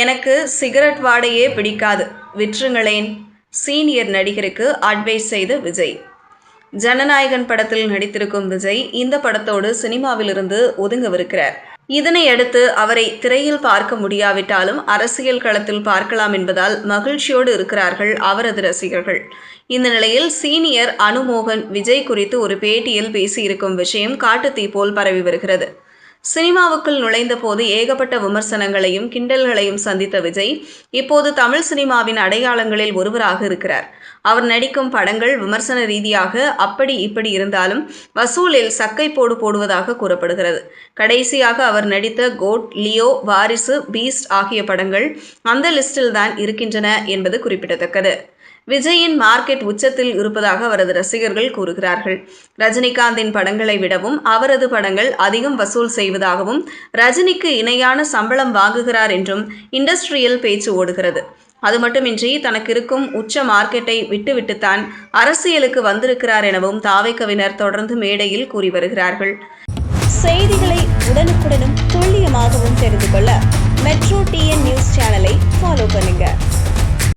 எனக்கு சிகரெட் வாடையே பிடிக்காது விற்றுங்களேன். Senior நடிகருக்கு advice செய்த விஜய். ஜனநாயகன் படத்தில் நடித்திருக்கும் விஜய் இந்த படத்தோடு சினிமாவிலிருந்து ஒதுங்கவிருக்கிறார். இதனை அடுத்து அவரை திரையில் பார்க்க முடியாவிட்டாலும் அரசியல் களத்தில் பார்க்கலாம் என்பதால் மகிழ்ச்சியோடு இருக்கிறார்கள் அவரது ரசிகர்கள். இந்த நிலையில் சீனியர் அனுமோகன் விஜய் குறித்து ஒரு பேட்டியில் பேசியிருக்கும் விஷயம் காட்டுத்தீ போல் பரவி வருகிறது. சினிமாவுக்குள் நுழைந்த போது ஏகப்பட்ட விமர்சனங்களையும் கிண்டல்களையும் சந்தித்த விஜய் இப்போது தமிழ் சினிமாவின் அடையாளங்களில் ஒருவராக இருக்கிறார். அவர் நடிக்கும் படங்கள் விமர்சன ரீதியாக அப்படி இப்படி இருந்தாலும் வசூலில் சக்கை போடு போடுவதாக கூறப்படுகிறது. கடைசியாக அவர் நடித்த கோட் லியோ வாரிசு பீஸ்ட் ஆகிய படங்கள் அந்த லிஸ்டில் தான் இருக்கின்றன என்பது குறிப்பிடத்தக்கது. விஜயின் மார்க்கெட் உச்சத்தில் இருப்பதாக அவரது ரசிகர்கள் கூறுகிறார்கள். ரஜினிகாந்தின் படங்களை விடவும் அவரது படங்கள் அதிகம் வசூல் செய்வதாகவும் ரஜினிக்கு இணையான சம்பளம் வாங்குகிறார் என்றும் இண்டஸ்ட்ரியல் பேச்சு ஓடுகிறது. அது மட்டுமின்றி தனக்கு இருக்கும் உச்ச மார்க்கெட்டை விட்டுவிட்டுத்தான் அரசியலுக்கு வந்திருக்கிறார் எனவும் தாவைக்கவினர் தொடர்ந்து மேடையில் கூறி வருகிறார்கள். செய்திகளை உடனுக்குடனும் துல்லியமாகவும் தெரிந்து கொள்ள